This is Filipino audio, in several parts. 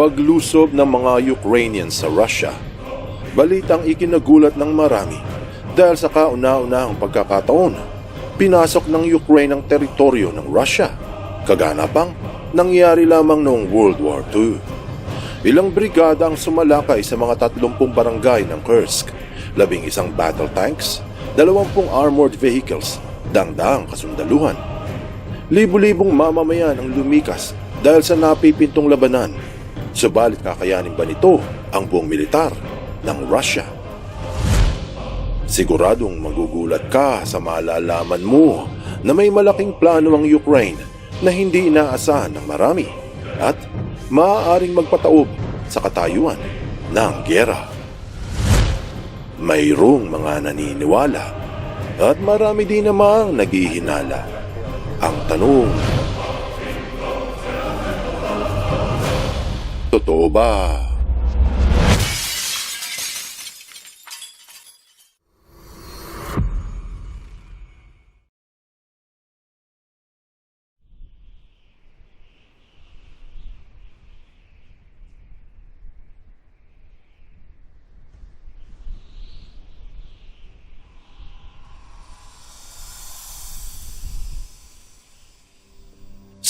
Paglusob ng mga Ukrainians sa Russia, balitang ikinagulat ng marami dahil sa kauna-unahang pagkakataon, pinasok ng Ukraine ang teritoryo ng Russia. Kaganapang nangyari lamang noong World War II. Ilang brigada ang sumalakay sa mga 30 barangay ng Kursk, labing isang battle tanks, 20 armored vehicles, dangdaang kasundaluhan. Libu-libong mamamayan ang lumikas dahil sa napipintong labanan. Subalit kakayanin ba nito ang buong militar ng Russia? Siguradong magugulat ka sa malalaman mo na may malaking plano ang Ukraine na hindi inaasahan ng marami at maaaring magpataob sa katayuan ng gera. Mayroong mga naniniwala at marami din namang naghihinala. Ang tanong, Totoo ba?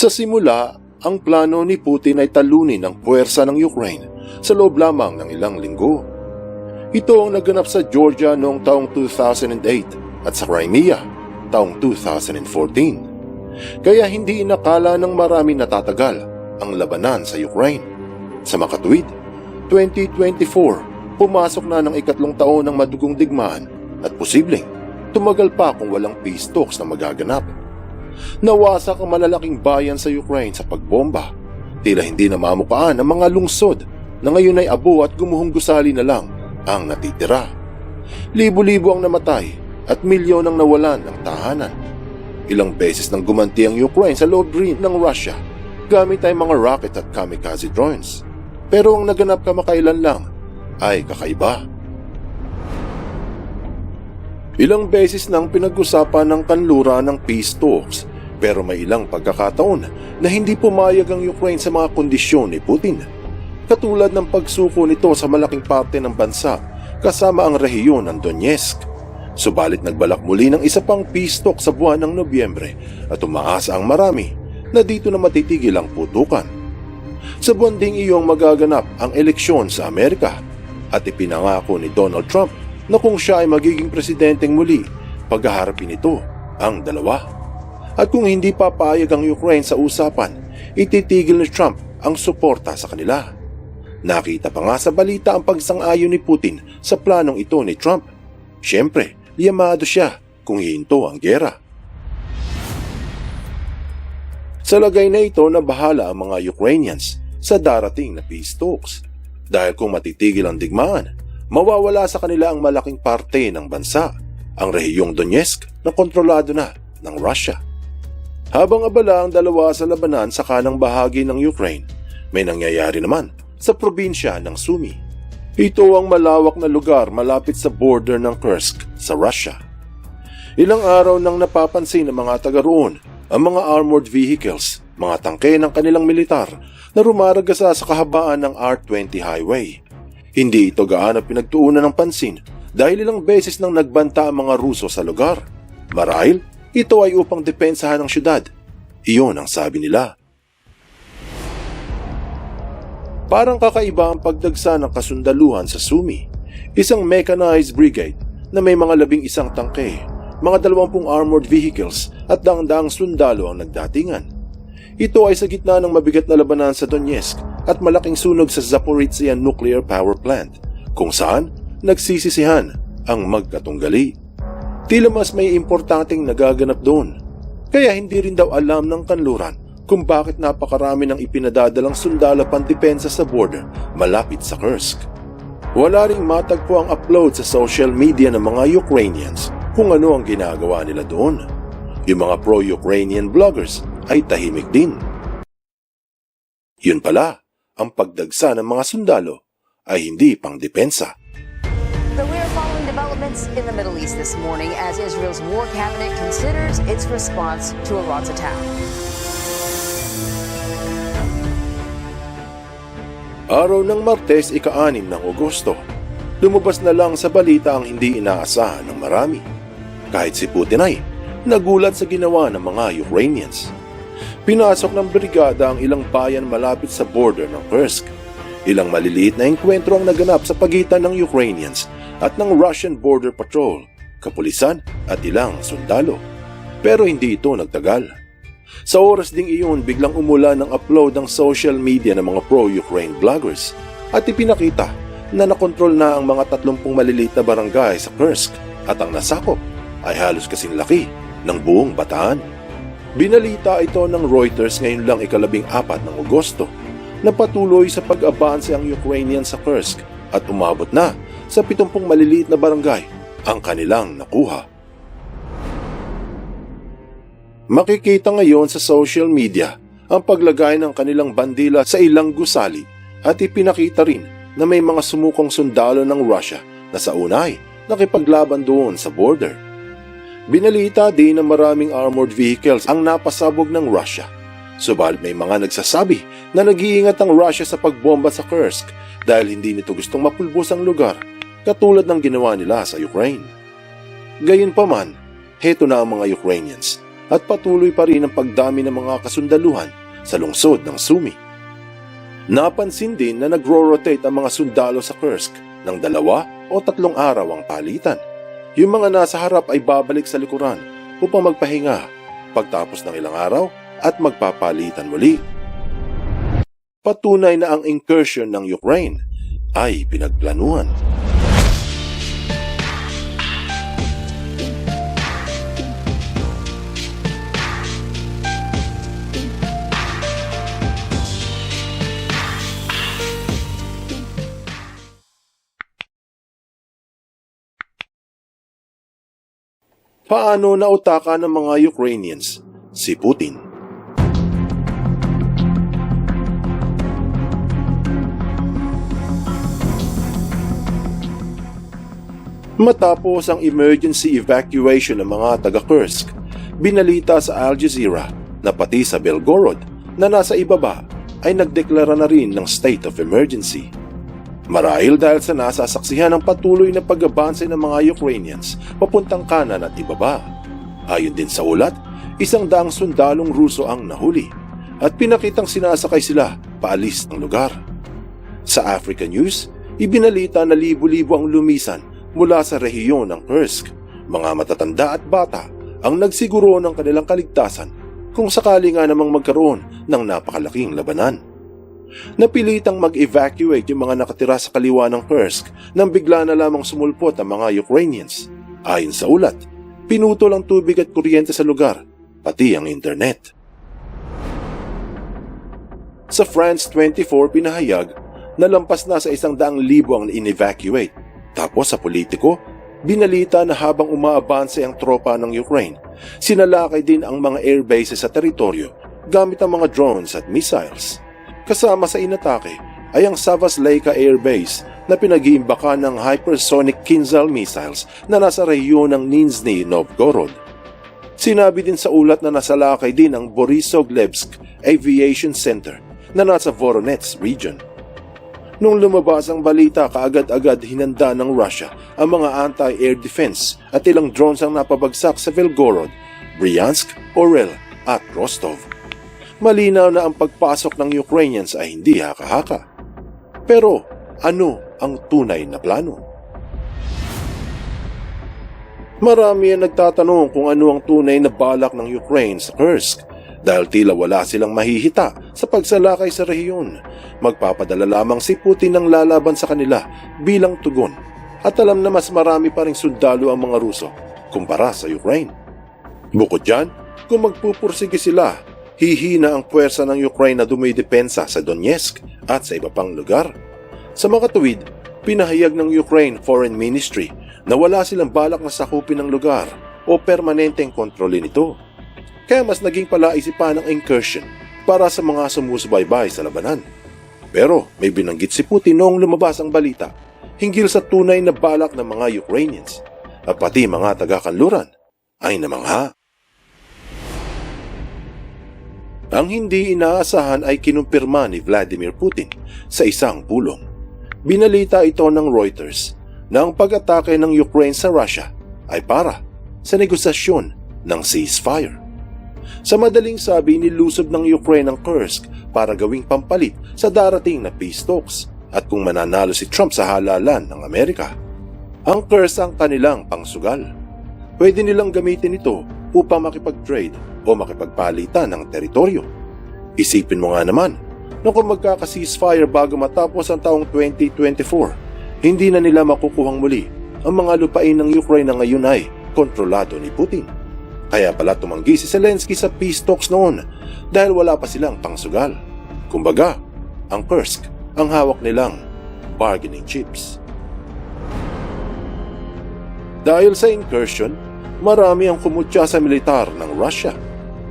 Sa simula, ang plano ni Putin ay talunin ang puwersa ng Ukraine sa loob lamang ng ilang linggo. Ito ang naganap sa Georgia noong taong 2008 at sa Crimea taong 2014. Kaya hindi inakala ng marami natatagal ang labanan sa Ukraine. Sa makatuwid, 2024, pumasok na ng ikatlong taon ng madugong digmaan at posibleng tumagal pa kung walang peace talks na magaganap. Nawasak ang malalaking bayan sa Ukraine sa pagbomba. Tila hindi na mamukaan ang mga lungsod na ngayon ay abo at gumuhong gusali na lang ang natitira. Libo-libo ang namatay at milyon ang nawalan ng tahanan. Ilang beses nang gumanti ang Ukraine sa loob rin ng Russia gamit ay mga rocket at kamikaze drones. Pero ang naganap kamakailan lang ay kakaiba. Ilang beses nang pinag-usapan ng kanlura ng peace talks pero may ilang pagkakataon na hindi pumayag ang Ukraine sa mga kondisyon ni Putin. Katulad ng pagsuko nito sa malaking parte ng bansa kasama ang rehiyon ng Donetsk. Subalit nagbalak muli ng isa pang peace talk sa buwan ng Nobyembre at umaasa ang marami na dito na matitigil ang putukan. Sa buwan ding iyong magaganap ang eleksyon sa Amerika at ipinangako ni Donald Trump na kung siya ay magiging presidenteng muli, paghaharapin nito ang dalawa. At kung hindi papayag ang Ukraine sa usapan, ititigil ni Trump ang suporta sa kanila. Nakita pa nga sa balita ang pagsang-ayon ni Putin sa planong ito ni Trump. Siyempre, liyamado siya kung hihinto ang gera. Sa lagay na ito na bahala ang mga Ukrainians sa darating na peace talks. Dahil kung matitigil ang digmaan, mawawala sa kanila ang malaking parte ng bansa, ang rehiyong Donetsk na kontrolado na ng Russia. Habang abala ang dalawa sa labanan sa kanang bahagi ng Ukraine, may nangyayari naman sa probinsya ng Sumy. Ito ang malawak na lugar malapit sa border ng Kursk sa Russia. Ilang araw nang napapansin ng mga taga roon ang mga armored vehicles, mga tangke ng kanilang militar na rumaragasa sa kahabaan ng R20 highway. Hindi ito gaano pinagtuunan ng pansin dahil ilang beses nang nagbanta ang mga Ruso sa lugar. Marahil, ito ay upang depensahan ang syudad. Iyon ang sabi nila. Parang kakaiba ang pagdagsa ng kasundaluhan sa Sumi, isang mechanized brigade na may mga labing isang tangke, mga dalawampung armored vehicles at daang-daang sundalo ang nagdatingan. Ito ay sa gitna ng mabigat na labanan sa Donetsk at malaking sunog sa Zaporizhia Nuclear Power Plant, kung saan nagsisisihan ang magkatunggali. Tila mas may importanteng nagaganap doon. Kaya hindi rin daw alam ng kanluran kung bakit napakarami ng ipinadadalang sundalo pandepensa sa border malapit sa Kursk. Wala ring matagpo ang upload sa social media ng mga Ukrainians kung ano ang ginagawa nila doon. Yung mga pro-Ukrainian bloggers ay tahimik din. Yun pala, ang pagdagsa ng mga sundalo ay hindi pang depensa. So we are following developments in the Middle East this morning as Israel's war cabinet considers its response to Iran's attack. Araw ng Martes, ika-anim ng Agosto, lumabas na lang sa balita ang hindi inaasahan ng marami. Kahit si Putin ay nagulat sa ginawa ng mga Ukrainians. Pinasok ng brigada ang ilang bayan malapit sa border ng Kursk. Ilang maliliit na engkwentro ang naganap sa pagitan ng Ukrainians at ng Russian Border Patrol, kapulisan at ilang sundalo. Pero hindi ito nagtagal. Sa oras ding iyon, biglang umula ng upload ng social media ng mga pro-Ukraine vloggers at ipinakita na nakontrol na ang mga 30 maliliit na barangay sa Kursk at ang nasakop ay halos kasing laki ng buong bataan. Binalita ito ng Reuters ngayon lang ikalabing apat ng Agosto na patuloy sa pag-abanse ang Ukrainian sa Kursk at umabot na sa 70 maliliit na barangay ang kanilang nakuha. Makikita ngayon sa social media ang paglagay ng kanilang bandila sa ilang gusali at ipinakita rin na may mga sumukong sundalo ng Russia na sa unay nakipaglaban doon sa border. Binalita din na maraming armored vehicles ang napasabog ng Russia. Subalit may mga nagsasabi na nag-iingat ang Russia sa pagbomba sa Kursk dahil hindi nito gustong mapulbos ang lugar katulad ng ginawa nila sa Ukraine. Gayunpaman, heto na ang mga Ukrainians at patuloy pa rin ang pagdami ng mga kasundaluhan sa lungsod ng Sumi. Napansin din na nagro-rotate ang mga sundalo sa Kursk ng dalawa o tatlong araw ang palitan. Yung mga nasa harap ay babalik sa likuran upang magpahinga pagtapos ng ilang araw at magpapalitan muli. Patunay na ang incursion ng Ukraine ay pinagplanuhan. Paano nautaka ng mga Ukrainians si Putin? Matapos ang emergency evacuation ng mga taga-Kursk, binalita sa Al Jazeera na pati sa Belgorod na nasa ibaba ay nagdeklara na rin ng state of emergency. Marahil dahil sa nasasaksihan ng patuloy na pag-abanse ng mga Ukrainians papuntang kanan at ibaba. Ayon din sa ulat, isang daang sundalong Ruso ang nahuli at pinakitang sinasakay sila paalis ng lugar. Sa Africa News, ibinalita na libu-libo ang lumisan mula sa rehiyon ng Kursk. Mga matatanda at bata ang nagsiguro ng kanilang kaligtasan kung sakali nga namang magkaroon ng napakalaking labanan. Napilitang mag-evacuate yung mga nakatira sa kaliwa ng Kursk nang bigla na lamang sumulpot ang mga Ukrainians. Ayon sa ulat, pinutol ang tubig at kuryente sa lugar, pati ang internet. Sa France 24 pinahayag na lampas na sa isang daang libo ang in-evacuate. Tapos sa politiko, binalita na habang umaabanse ang tropa ng Ukraine, sinalakay din ang mga air bases sa teritoryo gamit ang mga drones at missiles. Kasama sa inatake ay ang Savas Leyka Air Base na pinag-iimbakan ng hypersonic Kinzhal missiles na nasa rehiyon ng Nizhny Novgorod. Sinabi din sa ulat na nasalakay din ang Borisovlevsk Aviation Center na nasa Voronezh region. Nung lumabas ang balita, kaagad-agad hinanda ng Russia ang mga anti-air defense at ilang drones ang napabagsak sa Velgorod, Bryansk, Orel at Rostov. Malinaw na ang pagpasok ng Ukrainians ay hindi haka-haka. Pero ano ang tunay na plano? Marami ang nagtatanong kung ano ang tunay na balak ng Ukraine sa Kursk dahil tila wala silang mahihita sa pagsalakay sa rehiyon. Magpapadala lamang si Putin ng lalaban sa kanila bilang tugon at alam na mas marami pa ring sundalo ang mga Ruso kumpara sa Ukraine. Bukod dyan, kung magpupursige sila, hihina ang puwersa ng Ukraine na dumidepensa sa Donetsk at sa iba pang lugar. Sa makatuwid, pinahayag ng Ukraine Foreign Ministry na wala silang balak na sakupin ng lugar o permanenteng kontrolin ito. Kaya mas naging palaisipan ang incursion para sa mga sumusubaybay sa labanan. Pero may binanggit si Putin noong lumabas ang balita hinggil sa tunay na balak ng mga Ukrainians at pati mga taga-kanluran ay namangha. Ang hindi inaasahan ay kinumpirma ni Vladimir Putin sa isang pulong. Binalita ito ng Reuters na ang pag-atake ng Ukraine sa Russia ay para sa negosasyon ng ceasefire. Sa madaling sabi, nilusob ng Ukraine ang Kursk para gawing pampalit sa darating na peace talks at kung mananalo si Trump sa halalan ng Amerika. Ang Kursk ang kanilang pangsugal. Pwede nilang gamitin ito upang makipag-trade o makipagpalitan ng teritoryo. Isipin mo nga naman na kung magkaka-ceasefire bago matapos ang taong 2024, hindi na nila makukuhang muli ang mga lupain ng Ukraine na ngayon ay kontrolado ni Putin. Kaya pala tumanggi si Zelensky sa peace talks noon dahil wala pa silang pangsugal. Kumbaga, ang Kursk ang hawak nilang bargaining chips. Dahil sa incursion, marami ang kumutya sa militar ng Russia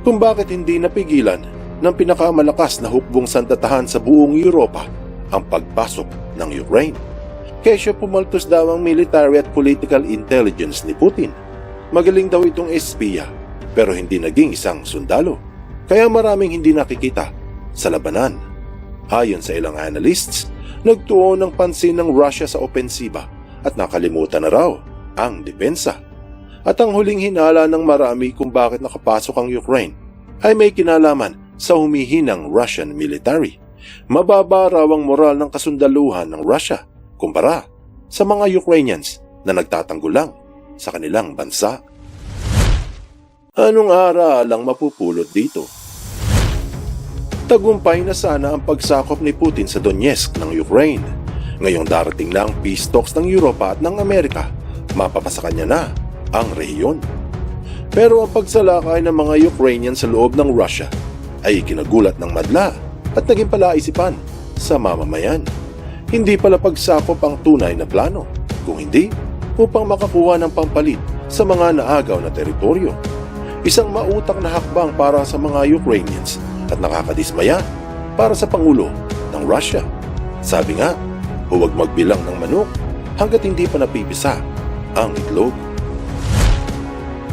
kung bakit hindi napigilan ng pinakamalakas na hukbong sandatahan sa buong Europa ang pagpasok ng Ukraine. Kesyo pumaltos daw ang military at political intelligence ni Putin. Magaling daw itong espiya pero hindi naging isang sundalo. Kaya maraming hindi nakikita sa labanan. Ayon sa ilang analysts, nagtuon ng pansin ng Russia sa opensiba at nakalimutan na raw ang depensa. At ang huling hinala ng marami kung bakit nakapasok ang Ukraine ay may kinalaman sa humihinang Russian military. Mababa raw ang moral ng kasundaluhan ng Russia kumpara sa mga Ukrainians na nagtatanggol lang sa kanilang bansa. Anong aral ang mapupulot dito? Tagumpay na sana ang pagsakop ni Putin sa Donetsk ng Ukraine. Ngayong darating na ang peace talks ng Europa at ng Amerika, mapapasa kanya na ang rehiyon. Pero ang pagsalakay ng mga Ukrainian sa loob ng Russia ay kinagulat ng madla at naging palaisipan sa mamamayan. Hindi pala pagsakop ang tunay na plano, kung hindi upang makakuha ng pampalit sa mga naagaw na teritoryo. Isang mautak na hakbang para sa mga Ukrainians at nakakadismaya para sa Pangulo ng Russia. Sabi nga, huwag magbilang ng manok hanggat hindi pa napipisa ang itlog.